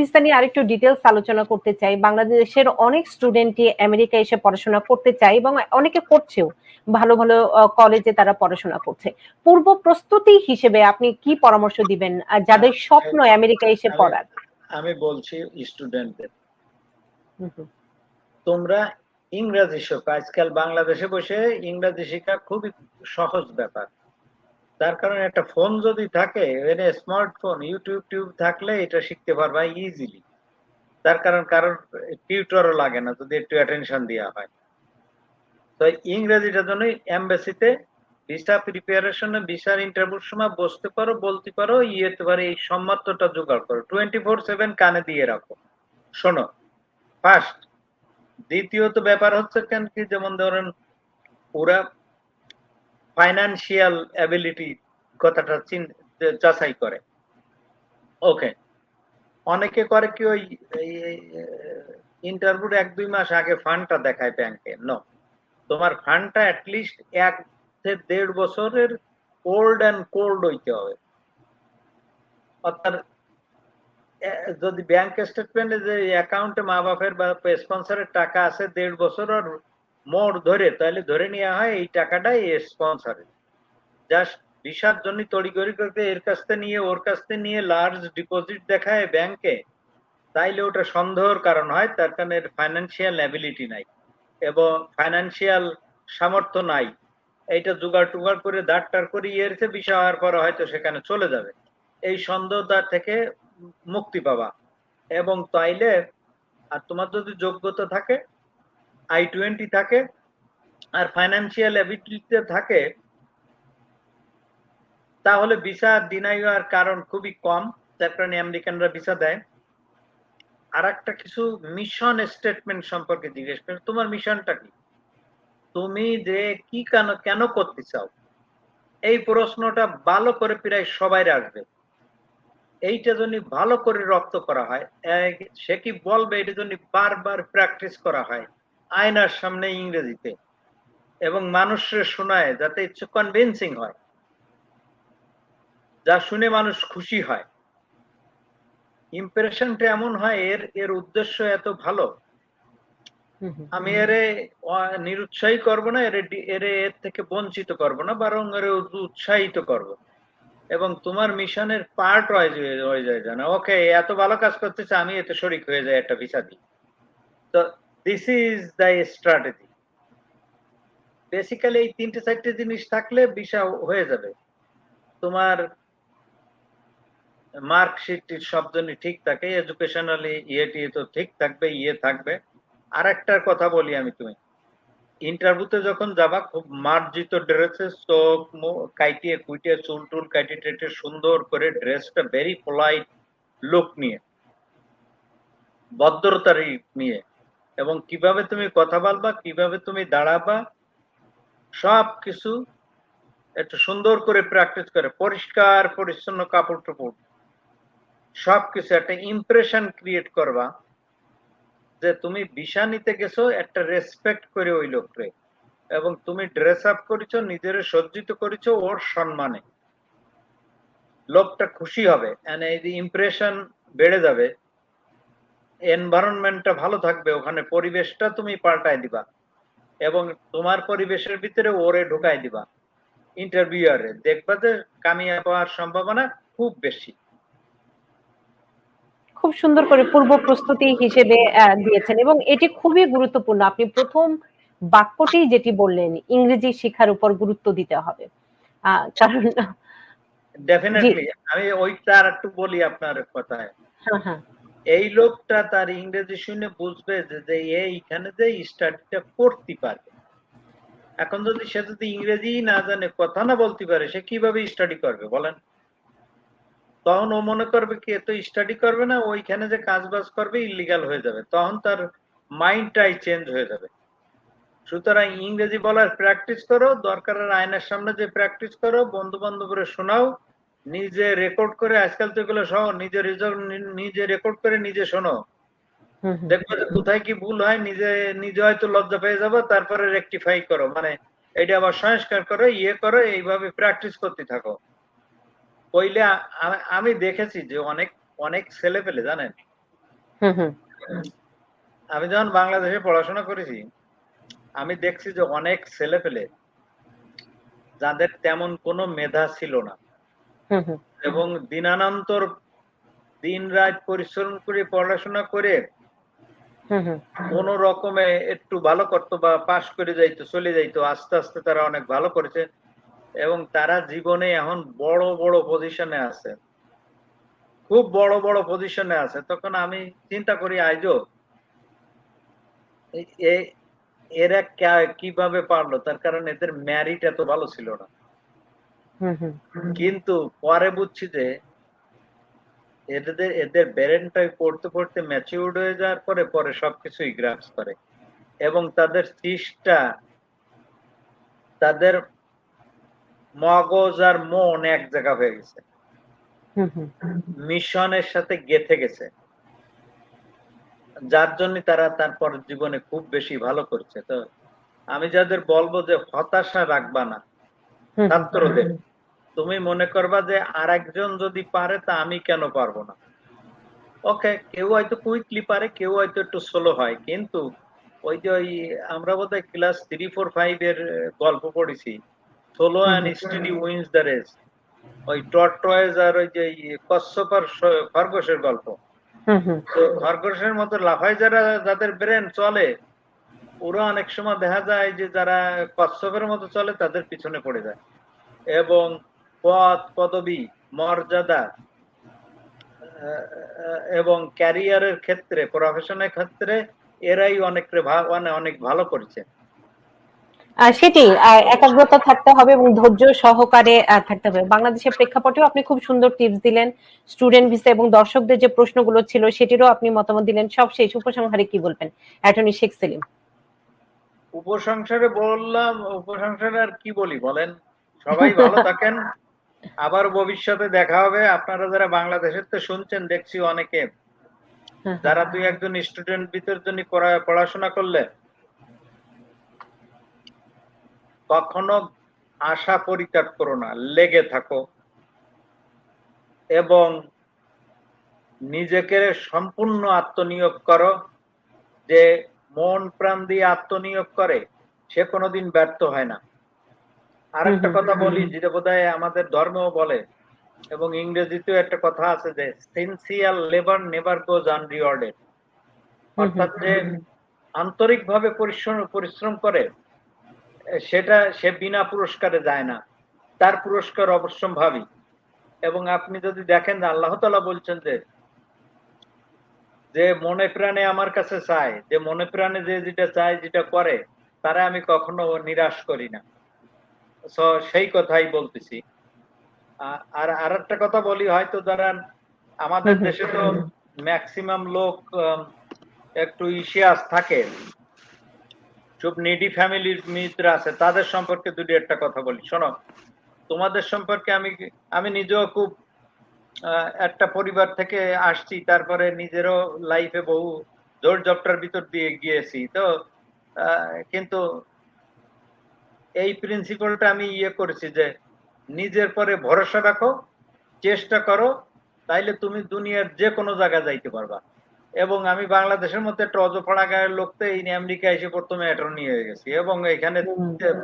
Visa নিয়ে আরেকটু details আলোচনা করতে চাই। বাংলাদেশের অনেক স্টুডেন্টই আমেরিকা এসে পড়াশোনা করতে চায় এবং অনেকে করছেও। ভালো ভালো কলেজে তারা পড়াশোনা করছে। পূর্ব প্রস্তুতি হিসেবে আপনি কি পরামর্শ দিবেন? যাদের স্বপ্ন আমেরিকা এসে পড়ার। আমি বলছি স্টুডেন্টদের তোমরা ইংরাজি শেখো। আজকাল বাংলাদেশে বসে ইংরাজি শেখা খুবই সহজ ব্যাপার। তার কারণে একটা ফোন যদি থাকে এনে স্মার্টফোন ইউটিউব টিউব থাকলে এটা শিখতে পারবা ইজিলি তার কারণ কারোর টিউটরও লাগে না, যদি একটু অ্যাটেনশন দেওয়া হয়। তো ইংরেজিটার জন্য এমবাসিতে ভিসা প্রিপারেশনে ভিসার ইন্টারভিউর সময় বসতে পারো, বলতে পারো, ইয়েতে পারো, এই সম্মাত্রটা জোগাড় করো। টোয়েন্টি ফোর সেভেন কানে দিয়ে রাখো। শোনো ফার্স্ট দ্বিতীয়ত ব্যাপার হচ্ছে কেন কি, যেমন ধরেন ওরা ফাইনান্সিয়াল অ্যাবিলিটি কথাটা যাচাই করে। ওকে অনেকে করে কি ওই ইন্টারভিউর এক, দুই মাস আগে ফান্ডটা দেখায় ব্যাংকে নো তোমার ফান্ডটা অ্যাটলিস্ট এক দেড় বছরের ওল্ড অ্যান্ড কোল্ড হইতে হবে। অর্থাৎ যদি ব্যাংক স্টেটমেন্টে যে অ্যাকাউন্টে মা বাপের বা স্পন্সরের টাকা আছে দেড় বছর আর মোড় ধরে, তাহলে ধরে নেওয়া হয় এই টাকাটাই স্পন্সরের জাস্ট ভিসার জন্য তড়িগড়ি করতে এর কাছ থেকে নিয়ে, ওর কাছ থেকে নিয়ে লার্জ ডিপোজিট দেখায় ব্যাংকে তাইলে ওটা সন্দেহের কারণ হয়, তার কারণে ফাইন্যান্সিয়াল অ্যাবিলিটি নাই এবং ফাইন্যান্সিয়াল সামর্থ্য নাই। এইটা জোগাড় টুগাড় করে দাঁড়টার করে ইয়েছে বিষয় হওয়ার পরে হয়তো সেখানে চলে যাবে। এই সন্দেহতা থেকে মুক্তি পাবা। এবং তাইলে, আর তোমার যদি যোগ্যতা থাকে আই টোয়েন্টি থাকে আর ফাইন্যান্সিয়াল অ্যাবিলিটিতে থাকে, তাহলে ভিসা ডিনাই হওয়ার কারণ খুবই কম। যার কারণে আমেরিকানরা ভিসা দেয়। আর একটা কিছু মিশন স্টেটমেন্ট সম্পর্কে জিজ্ঞেস করে, তোমার মিশনটা কি? তুমি যে কি কেন কেন করতে চাও? এই প্রশ্নটা ভালো করে প্রায় সবাই আসবে এইটা যদি ভালো করে রপ্ত করা হয় সে কি বলবে? এটা জন্য বারবার প্র্যাকটিস করা হয় আয়নার সামনে ইংরেজিতে এবং মানুষের শোনায় যাতে ইচ্ছে কনভিন্সিং হয়। যা শুনে মানুষ খুশি হয়। ইমপ্রেশনটা এমন হয় এর এর উদ্দেশ্য এত ভালো। আমি এরে নিরুৎসাহী করব না এর এর এর থেকে বঞ্চিত করব না বরং এর উৎসাহিত করব। এবং তোমার মিশনের পার্ট হয়ে যায় জানা। ওকে এত ভালো কাজ করতেছে আমি এতে শরিক হয়ে যাই একটা ভিসা দিই তো this is the strategy basically এই তিনটে, চারটে জিনিস থাকলে ভিসা হয়ে যাবে। তোমার মার্কশিট সব জনই ঠিক থাকে এডুকেশনালি ইয়ে টিয়ে তো ঠিক থাকবে ইয়ে থাকবে। আর একটার কথা বলি আমি তুমি। ইন্টারভিউতে যখন যাবা, খুব মার্জিত ড্রেসে চোখ কাইটিয়ে কুইটিয়ে, চুল টুল কাইটে টেটে সুন্দর করে ড্রেসটা ভেরি পোলাইট লুক নিয়ে, ভদ্রতার নিয়ে। এবং কীভাবে তুমি কথা বলবা, কীভাবে তুমি দাঁড়াবা, সব কিছু একটু সুন্দর করে প্র্যাকটিস করে, পরিষ্কার, পরিচ্ছন্ন কাপড় টাপড় সবকিছু একটা ইমপ্রেশন ক্রিয়েট করবা যে তুমি ভিসা নিতে গেছো, একটা রেসপেক্ট করে ওই লোকরে। এবং তুমি ড্রেস আপ করেছ, নিজের সজ্জিত করেছ ওর সম্মানে। লোকটা খুশি হবে এই ইমপ্রেশন বেড়ে যাবে এনভায়রনমেন্টটা ভালো থাকবে ওখানে পরিবেশটা তুমি পাল্টায় দিবা। এবং তোমার পরিবেশের ভিতরে ওরে ঢুকাই দিবা ইন্টারভিউয়ারে দেখবা যে কামিয়াব হওয়ার সম্ভাবনা খুব বেশি। খুব সুন্দর করে পূর্ব প্রস্তুতি হিসেবে দিয়েছেন। এবং এটি খুবই গুরুত্বপূর্ণ। আপনি প্রথম বাক্যটি যেটি বললেন ইংরেজি শিক্ষার উপর গুরুত্ব দিতে হবে। কারণ ডেফিনেটলি আমি ওইটা আর একটু বলি আপনার কথায়। হ্যাঁ হ্যাঁ। এই লোকটা তার ইংরেজি শুনে বুঝবে যে এইখানে যে স্টাডিটা করতে পারবে। এখন যদি সে যদি ইংরেজি না জানে, কথা না বলতে পারে, সে কীভাবে স্টাডি করবে বলেন? তখন ও মনে করবে কি এত স্টাডি করবে না, ওইখানে যে কাজ বাজ করবে ইলিগাল হয়ে যাবে। তখন তার মাইন্ডটাই চেঞ্জ হয়ে যাবে। সুতরাং ইংরেজি বলার প্র্যাকটিস করো, দরকারের আয়নার সামনে যে প্র্যাকটিস করো বন্ধু বান্ধবরে শোনাও নিজে রেকর্ড করে আজকাল তো এগুলো সহ নিজে নিজে রেকর্ড করে নিজে শোনো। দেখবে কোথায় কি ভুল হয় নিজে নিজে হয়তো লজ্জা পেয়ে যাব তারপরে রেকটিফাই করো। মানে এটা আবার সংস্কার করো ইয়ে করো এইভাবে প্র্যাকটিস করতে থাকো। কইলে আমি দেখেছি যে অনেক অনেক ছেলে পেলে জানেন আমি যখন বাংলাদেশে পড়াশোনা করেছি আমি দেখছি যে অনেক ছেলে পেলে যাদের তেমন কোনো মেধা ছিল না। এবং দিনানন্তর দিন রাত পরিশ্রম করে পড়াশোনা করে কোন রকমে একটু ভালো করতো বা পাশ করে যাইতো চলে যাইতো আস্তে আস্তে তারা অনেক ভালো করেছে এবং তারা জীবনে এখন বড় বড় পজিশনে আছে। খুব বড় বড় পজিশনে আছে। তখন আমি চিন্তা করি এ- এরা কীভাবে পারল? তার কারণ এদের ম্যারিট এত ভালো ছিল না। কিন্তু পরে বুঝছি যে এদের এদের পড়তে পড়তে ম্যাচিউর্ড হয়ে যাওয়ার পরে পরে সবকিছুই গ্রাস করে। এবং তাদের সৃষ্টা তাদের মগজ আর মন এক জায়গা হয়ে গেছে। মিশনের সাথে গেথে গেছে। যার জন্য তারা তারপর জীবনে খুব বেশি ভালো করছে। তো আমি যাদের বলব যে হতাশা রাখবা না। ছাত্রদের তুমি মনে করবা যে আর একজন যদি পারে তা আমি কেন পারব না? ওকে কেউ হয়তো কুইকলি পারে কেউ হয়তো একটু স্লো হয়। কিন্তু ওই যে ওই আমরা বোধহয় ক্লাস থ্রি ফোর ফাইভ এর গল্প পড়েছি। Slow and steady wins the race ওই টয়েজ আর ওই যে আর খরগোশের গল্প। হুম হুম। তো খরগোশের মতো লাফায় যারা যাদের ব্রেন চলে ওরা অনেক সময় দেখা যায় যে যারা কচ্ছপের মতো চলে, তাদের পিছনে পড়ে যায়। এবং পদ পদবি, মর্যাদা এবং ক্যারিয়ারের ক্ষেত্রে প্রফেশনের ক্ষেত্রে এরাই অনেক মানে অনেক ভালো করছে। সেটি একাগ্রতা থাকতে হবে এবং ধৈর্য সহকারে থাকতে হবে। বাংলাদেশের প্রেক্ষাপটেও আপনি খুব সুন্দর টিপস দিলেন। স্টুডেন্ট ভিসা এবং দর্শকদের যে প্রশ্নগুলো ছিল, সেটিরও আপনি মতামত দিলেন। সব শেষ। উপসংহারে কি বলবেন? অ্যাটর্নি শেখ সেলিম। উপসংসারে বললাম, উপসংসারে আর কি বলি বলেন? সবাই ভালো থাকেন। আবার ভবিষ্যতে দেখা হবে। আপনারা যারা বাংলাদেশের তো শুনছেন, দেখছি অনেকে। যারা দুই একজন স্টুডেন্ট ভিতর জন্য পড়াশোনা করলে কখনো আশা পরিত্যাগ করো না, লেগে থাকো। এবং নিজেকে সম্পূর্ণ আত্মনিয়োগ করো যে মন প্রাণ দিয়ে আত্মনিয়োগ করে সে কোনোদিন ব্যর্থ হয় না। আর একটা। কথা বলি যেটা বোধহয় আমাদের ধর্মও বলে এবং ইংরেজিতেও একটা কথা আছে যে sincere labour never goes unrewarded অর্থাৎ যে আন্তরিকভাবে পরিশ্রম পরিশ্রম করে সেটা সে বিনা পুরস্কারে যায় না। তার পুরস্কার অবশ্যম্ভাবী। এবং আপনি যদি দেখেন আল্লাহ তালা বলছেন যে যে মনে প্রাণে আমার কাছে চায়, যে মনে প্রাণে যে যেটা চায়, যেটা করে, তারা আমি কখনো নিরাশ করি না। সেই কথাই বলতেছি। আর আর একটা কথা বলি, হয়তো যারা আমাদের। দেশে তো ম্যাক্সিমাম লোক একটু ইসিয়াস থাকে। খুব নিডি ফ্যামিলির মিত্র আছে, তাদের সম্পর্কে দুটি একটা কথা বলি। শোনো, তোমাদের সম্পর্কে আমি আমি নিজেও খুব একটা পরিবার থেকে আসছি তারপরে নিজেরও লাইফে বহু জোর জপটার ভিতর দিয়ে গিয়েছি। তো কিন্তু এই প্রিন্সিপালটা আমি ইয়ে করেছি যে নিজের পরে ভরসা রাখো চেষ্টা করো তাইলে তুমি দুনিয়ার যে কোনো জায়গায় যাইতে পারবা। এবং আমি বাংলাদেশের মধ্যে একটা অজপাড়া গায়ের লোক তো এই আমেরিকা এসে প্রথমে অ্যাটর্নি হয়ে গেছি। এবং এখানে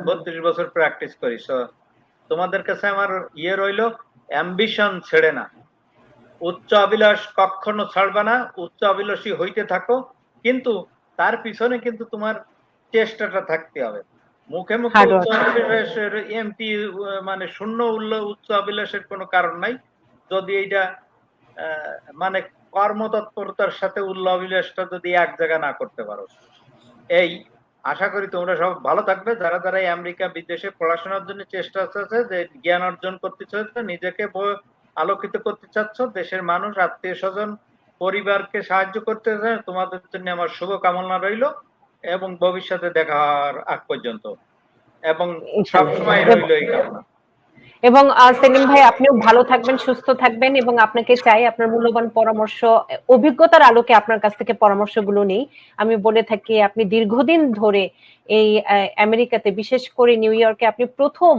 বত্রিশ বছর প্র্যাকটিস করি। তোমাদের কাছে আমার ইয়ে রইল অ্যাম্বিশন ছেড়ে না। উচ্চ অভিলাষ কখনো ছাড়বা না উচ্চ অভিলাষী হইতে থাকো কিন্তু তার পিছনে কিন্তু তোমার চেষ্টাটা থাকতে হবে। মুখে মুখে. উচ্চ অভিলাষের এমপি মানে শূন্য উল্ল উচ্চ অভিলাষের কোনো কারণ নাই। যদি এইটা মানে কর্মতৎপরতার সাথে উল্ল অভিলাষটা যদি এক জায়গা না করতে পারো। এই আশা করি তোমরা সব ভালো থাকবে। যারা যারা আমেরিকা বিদেশে পড়াশোনার জন্য চেষ্টা আছে যে জ্ঞান অর্জন করতে চাচ্ছ নিজেকে আলোকিত করতে চাচ্ছ দেশের মানুষ আত্মীয় স্বজন পরিবারকে সাহায্য করতে চায় তোমাদের জন্য আমার শুভকামনা রইল এবং ভবিষ্যতে দেখা হওয়ার আগ পর্যন্ত। এবং সবসময় রইল এই কামনা। এবং সেলিম ভাই, আপনিও ভালো থাকবেন, সুস্থ থাকবেন এবং আপনাকে চাই আপনার মূল্যবান পরামর্শ, অভিজ্ঞতার আলোকে আপনার কাছ থেকে পরামর্শগুলো নেই। আমি বলে থাকি, আপনি দীর্ঘদিন ধরে এই আমেরিকাতে, বিশেষ করে নিউ ইয়র্কে, আপনি প্রথম